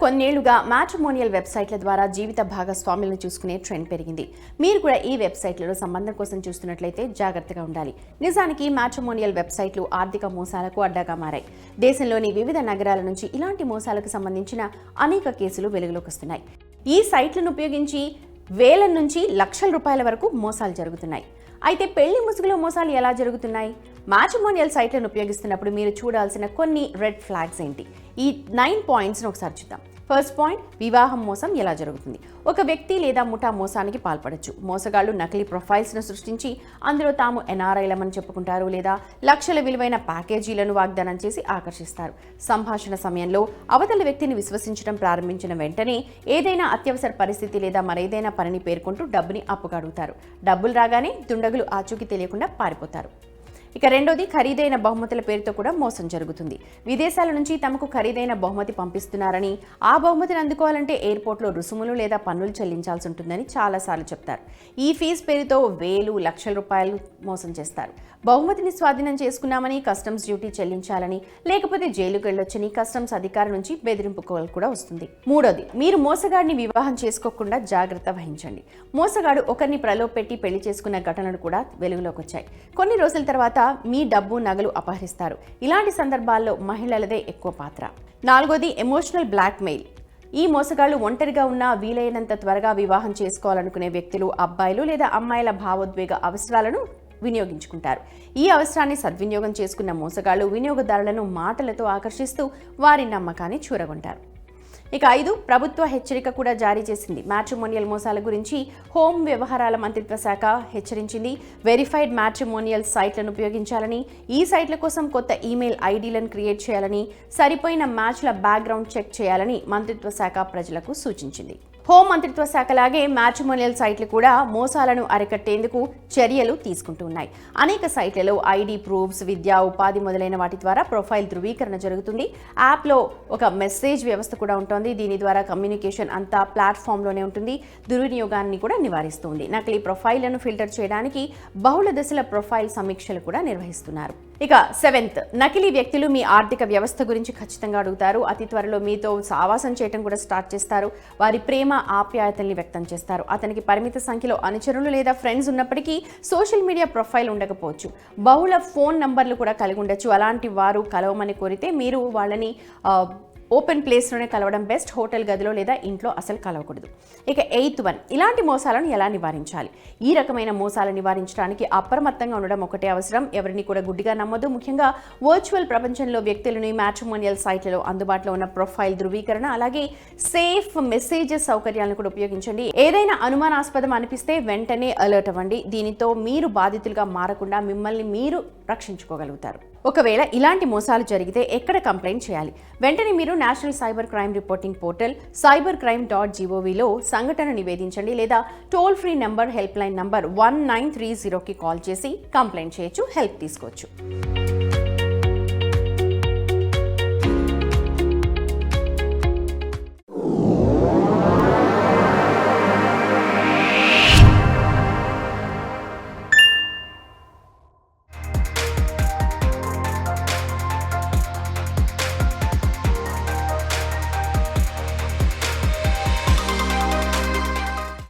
కొన్నేళ్ళుగా matrimonial వెబ్సైట్ల ద్వారా జీవిత భాగస్వాములను చూసుకునే ట్రెండ్ పెరిగింది. మీరు కూడా ఈ వెబ్సైట్లలో సంబంధం కోసం చూస్తున్నట్లయితే జాగ్రత్తగా ఉండాలి. నిజానికి మ్యాట్రిమోనియల్ వెబ్సైట్లు ఆర్థిక మోసాలకు అడ్డాగా మారాయి. దేశంలోని వివిధ నగరాల నుంచి ఇలాంటి మోసాలకు సంబంధించిన అనేక కేసులు వెలుగులోకి వస్తున్నాయి. ఈ సైట్లను ఉపయోగించి వేల నుంచి లక్షల రూపాయల వరకు మోసాలు జరుగుతున్నాయి. అయితే పెళ్ళి ముసుగులో మోసాలు ఎలా జరుగుతున్నాయి? మ్యాట్రిమోనియల్ సైట్లను ఉపయోగిస్తున్నప్పుడు మీరు చూడాల్సిన కొన్ని రెడ్ ఫ్లాగ్స్ ఏంటి? ఈ నైన్ పాయింట్స్ని ఒకసారి చూద్దాం. ఫస్ట్ పాయింట్ వివాహం మోసం ఎలా జరుగుతుంది? ఒక వ్యక్తి లేదా ముఠా మోసానికి పాల్పడచ్చు. మోసగాళ్ళు నకిలీ ప్రొఫైల్స్ను సృష్టించి అందులో తాము ఎన్ఆర్ఐలమని చెప్పుకుంటారు లేదా లక్షల విలువైన ప్యాకేజీలను వాగ్దానం చేసి ఆకర్షిస్తారు. సంభాషణ సమయంలో అవతల వ్యక్తిని విశ్వసించడం ప్రారంభించిన వెంటనే ఏదైనా అత్యవసర పరిస్థితి లేదా మరేదైనా పనిని పేర్కొంటూ డబ్బుని అప్పుగడుగుతారు డబ్బులు రాగానే దుండగులు ఆచూకీ తెలియకుండా పారిపోతారు. ఇక రెండోది ఖరీదైన బహుమతుల పేరుతో కూడా మోసం జరుగుతుంది. విదేశాల నుంచి తమకు ఖరీదైన బహుమతి పంపిస్తున్నారని ఆ బహుమతిని అందుకోవాలంటే ఎయిర్పోర్ట్లో రుసుములు లేదా పన్నులు చెల్లించాల్సి ఉంటుందని చాలాసార్లు చెప్తారు. ఈ ఫీజు పేరుతో వేలు లక్షల రూపాయలు మోసం చేస్తారు. బహుమతిని స్వాధీనం చేసుకున్నామని కస్టమ్స్ డ్యూటీ చెల్లించాలని లేకపోతే జైలుకు వెళ్ళొచ్చని కస్టమ్స్ అధికారి నుంచి బెదిరింపు కాల్ కూడా వస్తుంది. మూడోది మీరు మోసగాడిని వివాహం చేసుకోకుండా జాగ్రత్త వహించండి. మోసగాడు ఒకరిని ప్రలోభపెట్టి పెళ్ళి చేసుకున్న ఘటనలు కూడా వెలుగులోకి వచ్చాయి. కొన్ని రోజుల తర్వాత మీ డబ్బు నగలు అపహరిస్తారు. ఇలాంటి సందర్భాల్లో మహిళలదే ఎక్కువ పాత్ర. నాలుగోది ఎమోషనల్ బ్లాక్మెయిల్ ఈ మోసగాళ్ళు ఒంటరిగా ఉన్న వీలైనంత త్వరగా వివాహం చేసుకోవాలనుకునే వ్యక్తులు అబ్బాయిలు లేదా అమ్మాయిల భావోద్వేగ అవసరాలను వినియోగించుకుంటారు. ఈ అవసరాన్ని సద్వినియోగం చేసుకున్న మోసగాళ్ళు వినియోగదారులను మాటలతో ఆకర్షిస్తూ వారి నమ్మకాన్ని చూరగొంటారు. ఇక ఐదు ప్రభుత్వ హెచ్చరిక కూడా జారీ చేసింది. మ్యాట్రిమోనియల్ మోసాల గురించి హోం వ్యవహారాల మంత్రిత్వ శాఖ హెచ్చరించింది. వెరిఫైడ్ మ్యాట్రిమోనియల్ సైట్లను ఉపయోగించాలని ఈ సైట్ల కోసం కొత్త ఈమెయిల్ ఐడీలను క్రియేట్ చేయాలని సరిపోయిన మ్యాచ్ల బ్యాక్గ్రౌండ్ చెక్ చేయాలని మంత్రిత్వ శాఖ ప్రజలకు సూచించింది. హోం మంత్రిత్వ శాఖలాగే మ్యాట్రిమోనియల్ సైట్లు కూడా మోసాలను అరికట్టేందుకు చర్యలు తీసుకుంటూ ఉన్నాయి అనేక సైట్లలో ఐడి ప్రూఫ్స్ విద్యా ఉపాధి మొదలైన వాటి ద్వారా ప్రొఫైల్ ధృవీకరణ జరుగుతుంది. యాప్లో ఒక మెసేజ్ వ్యవస్థ కూడా ఉంటుంది. దీని ద్వారా కమ్యూనికేషన్ అంతా ప్లాట్ఫామ్లోనే ఉంటుంది. దుర్వినియోగాన్ని కూడా నివారిస్తుంది. నకిలీ ప్రొఫైళ్ళను ఫిల్టర్ చేయడానికి బహుళ దశల ప్రొఫైల్ సమీక్షలు కూడా నిర్వహిస్తున్నారు. ఇక సెవెంత్ నకిలీ వ్యక్తులు మీ ఆర్థిక వ్యవస్థ గురించి ఖచ్చితంగా అడుగుతారు. అతి త్వరలో మీతో సావాసం చేయడం కూడా స్టార్ట్ చేస్తారు. వారి ప్రేమ ఆప్యాయతల్ని వ్యక్తం చేస్తారు. అతనికి పరిమిత సంఖ్యలో అనుచరులు లేదా ఫ్రెండ్స్ ఉన్నప్పటికీ సోషల్ మీడియా ప్రొఫైల్ ఉండకపోవచ్చు. బహుళ ఫోన్ నంబర్లు కూడా కలిగి ఉండొచ్చు. అలాంటి వారు కలవమని కోరితే మీరు వాళ్ళని ఓపెన్ ప్లేస్లోనే కలవడం బెస్ట్ హోటల్ గదిలో లేదా ఇంట్లో అసలు కలవకూడదు. ఇక ఎయిత్ వన్ ఇలాంటి మోసాలను ఎలా నివారించాలి? ఈ రకమైన మోసాలు నివారించడానికి అప్రమత్తంగా ఉండడం ఒకటే అవసరం. ఎవరిని కూడా గుడ్డిగా నమ్మదు ముఖ్యంగా వర్చువల్ ప్రపంచంలో వ్యక్తులను మ్యాట్రిమోనియల్ సైట్లలో అందుబాటులో ఉన్న ప్రొఫైల్ ధృవీకరణ అలాగే సేఫ్ మెసేజెస్ సౌకర్యాలను కూడా ఉపయోగించండి. ఏదైనా అనుమానాస్పదం అనిపిస్తే వెంటనే అలర్ట్ అవ్వండి. దీనితో మీరు బాధితులుగా మారకుండా మిమ్మల్ని మీరు రక్షించుకోగలుగుతారు. ఒకవేళ ఇలాంటి మోసాలు జరిగితే ఎక్కడ కంప్లైంట్ చేయాలి? వెంటనే మీరు national cyber crime reporting portal cyber crime dot జీఓవీలో సంఘటన నివేదించండి లేదా toll free number helpline number one nine three జీరోకి కాల్ చేసి కంప్లైంట్ చేయొచ్చు హెల్ప్ తీసుకోవచ్చు.